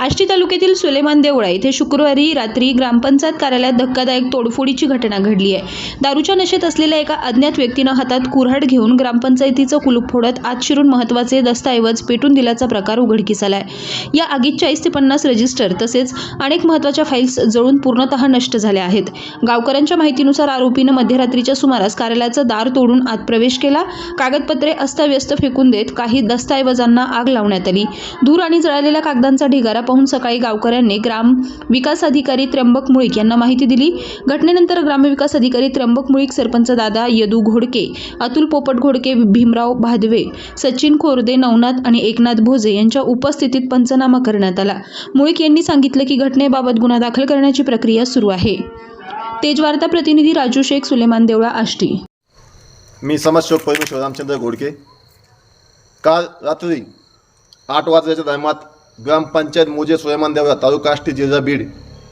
आष्टी तालुक्यातील सुलेमान देवळा येथे शुक्रवारी रात्री ग्रामपंचायत कार्यालयात धक्कादायक तोडफोडीची घटना घडली आहे. दारूच्या नशेत असलेल्या एका अज्ञात व्यक्तीनं हातात कुऱ्हाड घेऊन ग्रामपंचायतीचं कुलूप फोडत आत शिरून महत्त्वाचे दस्तऐवज पेटून दिल्याचा प्रकार उघडकीस आलाय. या आगीत चाळीस ते पन्नास रजिस्टर तसेच अनेक महत्त्वाच्या फाईल्स जळून पूर्णतः नष्ट झाल्या आहेत. गावकऱ्यांच्या माहितीनुसार आरोपीनं मध्यरात्रीच्या सुमारास कार्यालयाचं दार तोडून आत प्रवेश केला. कागदपत्रे अस्ताव्यस्त फेकून देत काही दस्तऐवजांना आग लावण्यात आली. धूर आणि जळालेल्या कागदांचा ढिगारा पाहून सकाळी गावकऱ्यांनी ग्राम विकास अधिकारी त्र्यंबक मुळीक यांना माहिती दिली. घटनेनंतर ग्रामविकास अधिकारी त्र्यंबक मुळीक सरपंच दादा यदू घोडके अतुल पोपट घोडके भीमराव भादवे सचिन खोरदे नवनाथ आणि एकनाथ भोजे यांच्या उपस्थितीत पंचनामा करण्यात आला. मुळीक यांनी सांगितलं की घटनेबाबत गुन्हा दाखल करण्याची प्रक्रिया सुरू आहे. तेजवार्ता प्रतिनिधी राजू शेख सुलेमान देवळा आष्टी. मी समाजसेवक परमेश्वर रामचंद्र घोडके. काल रात्री आठ वाजल्याच्या दरम्यान ग्रामपंचायत मोजे सोयमान देवरा तालुका आष्टी जिल्हा बीड.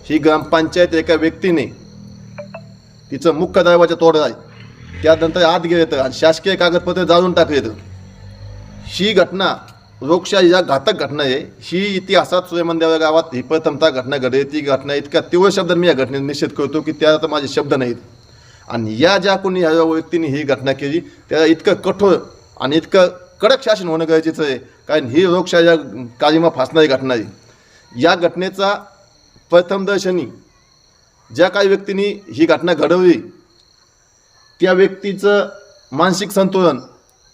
ही ग्रामपंचायत एका व्यक्तीने तिचं मुख्य दरवाजा तोडला. आहे त्यानंतर आत गेले तर आणि शासकीय कागदपत्र जाळून टाकले तर. ही घटना लोकशाही या घातक घटना आहे. ही इतिहासात सुलेमान देवळा गावात ही प्रथमता घटना घडली. ती घटना इतक्या तीव्र शब्दात मी या घटनेत निषेध करतो की त्यात माझे शब्द नाहीत. आणि या ज्या कोणी ह्या व्यक्तीने ही घटना केली त्याला इतकं कठोर आणि इतकं कडक शासन होणं गरजेचं आहे. कारण ही लोकशाही काळीमा फासणारी घटना आहे. या घटनेचा प्रथमदर्शनी ज्या काही व्यक्तींनी ही घटना घडवली त्या व्यक्तीचं मानसिक संतुलन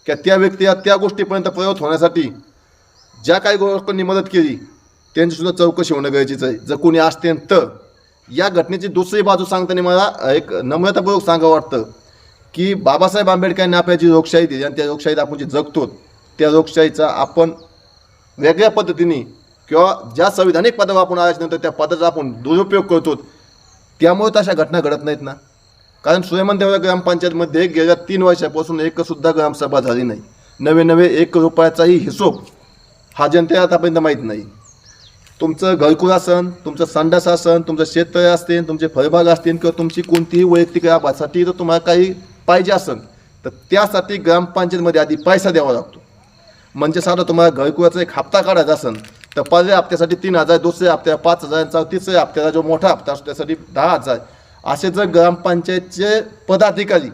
किंवा त्या व्यक्तीला त्या गोष्टीपर्यंत प्रयोग होण्यासाठी ज्या काही लोकांनी मदत केली त्यांचीसुद्धा चौकशी होणं गरजेचं आहे. जर कोणी असते तर. या घटनेची दुसरी बाजू सांगताना मला एक नम्रतापूर्वक सांगावं वाटतं की बाबासाहेब आंबेडकरांनी आपल्या जी लोकशाही दिली आणि त्या लोकशाहीत आपण जे जगतो त्या लोकशाहीचा आपण वेगळ्या पद्धतीने किंवा ज्या संविधानिक पदावर आपण आल्याच्यानंतर त्या पदाचा आपण दुरुपयोग करतो त्यामुळे तशा घटना घडत नाहीत ना. कारण सुलेमान देवळा ग्रामपंचायतमध्ये गेल्या तीन वर्षापासून एकसुद्धा ग्रामसभा झाली नाही. नवे नवे एक रुपयाचाही हिशोब हा जनतेला आतापर्यंत माहीत नाही. तुमचं घरकुल असन तुमचं संडास असन तुमचं शेततळे असतील तुमचे फळबाग असतील किंवा तुमची कोणतीही वैयक्तिक लाभासाठी जर तुम्हाला काही पाहिजे असेल तर त्यासाठी ग्रामपंचायतमध्ये आधी पैसा द्यावा लागतो. म्हणजे साधं तुम्हाला घरकुलाचा एक हप्ता काढायचा असेल तर पहिल्या हप्त्यासाठी तीन हजार दुसऱ्या हप्त्या पाच हजारांचा तिसऱ्या हप्त्याला जो मोठा हप्ता असतो त्यासाठी दहा हजार. असे जर ग्रामपंचायतचे पदाधिकारी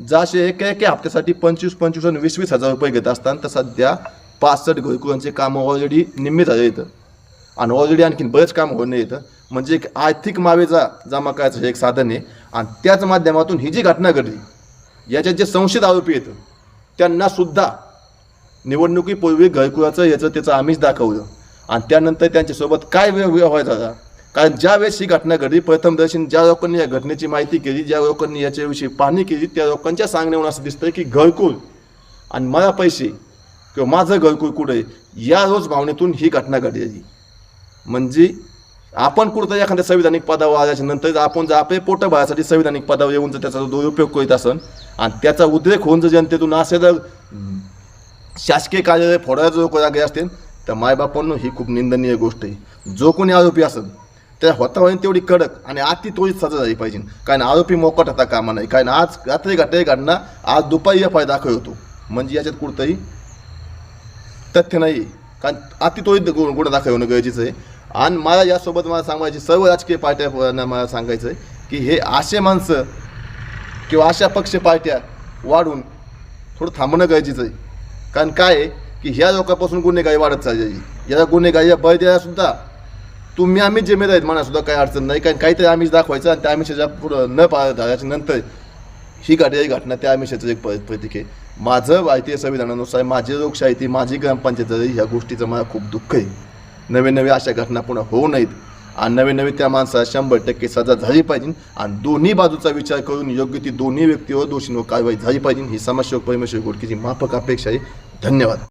जसे एक एक हप्त्यासाठी पंचवीस पंचवीस आणि वीस वीस हजार रुपये घेत असतात तर सध्या पासष्ट घरकुलांचे कामं ऑलरेडी निम्मे झाले येतं आणि ऑलरेडी आणखीन बरेच काम होणं येतं म्हणजे एक आर्थिक मावेजा जमा करायचं हे एक साधन आहे. आणि त्याच माध्यमातून ही जी घटना घडली याच्यात जे संशयित आरोपी येतं त्यांनासुद्धा निवडणुकीपूर्वी घरकुलाचं याचं त्याचं आम्हीच दाखवलं. आणि त्यानंतर त्यांच्यासोबत काय व्यवहार झाला कारण ज्या वेळेस ही घटना घडली प्रथमदर्शन ज्या लोकांनी या घटनेची माहिती केली ज्या लोकांनी याच्याविषयी पाहणी केली त्या लोकांच्या सांगण्यावरून असं दिसतं की घरकुल आणि मला पैसे किंवा माझं घरकुल कुठे आहे, या रोज भावनेतून ही घटना घडलेली. म्हणजे आपण कुठं एखाद्या संविधानिक पदावर आल्याच्यानंतर आपण जर आपले पोटं भरायसाठी संविधानिक पदावर येऊन जर त्याचा दुरुपयोग करीत असन आणि त्याचा उद्रेक होऊन जर जनतेतून असे जर शासकीय कार्यालय फोडायला लोक जागे असतील तर मायबापांनो ही खूप निंदनीय गोष्ट आहे. जो कोणी आरोपी असेल त्या होता तेवढी कडक आणि आती तोडीत सजा झाली पाहिजे. कारण आरोपी मोकट होता कामा नाही कारण आज रात्री घटना घडणं आज दुपारी एफ आय दाखल होतो. म्हणजे याच्यात कुठतंही तथ्य नाही कारण आती गु गुन्हा दाखल होणं गरजेचं आहे. आणि मला यासोबत मला सांगायची सर्व राजकीय पार्ट्या मला सांगायचं आहे की हे असे माणसं किंवा अशा पक्ष पार्ट्या वाढून थोडं थांबणं गरजेचं आहे. कारण काय आहे की ह्या लोकांपासून गुन्हेगारी वाढत चालली याला गुन्हेगारी बळ द्यायला सुद्धा तुम्ही आम्ही जिम्मेदार आहेत म्हणासुद्धा काही अडचण नाही. कारण काहीतरी आम्हीच दाखवायचं आणि त्या आमिषाच्या पुढं न पा झाल्याच्यानंतर ही घडलेली घटना त्या आमिषाचं एक प्रतीक आहे. माझं भारतीय संविधानानुसार माझी लोकशाही ती माझी ग्रामपंचायत ह्या गोष्टीचं मला खूप दुःख आहे. नवे नवे अशा घटना पुन्हा होऊ नयेत. आणि नवे नवे त्या माणसाला शंभर टक्के सजा झाली पाहिजे आणि दोन्ही बाजूचा विचार करून योग्य ती दोन्ही व्यक्तीवर दोषींवर कारवाई झाली पाहिजे. ही समाजसेवक परमेश्वर गोडकीची माफक अपेक्षा आहे. धन्यवाद.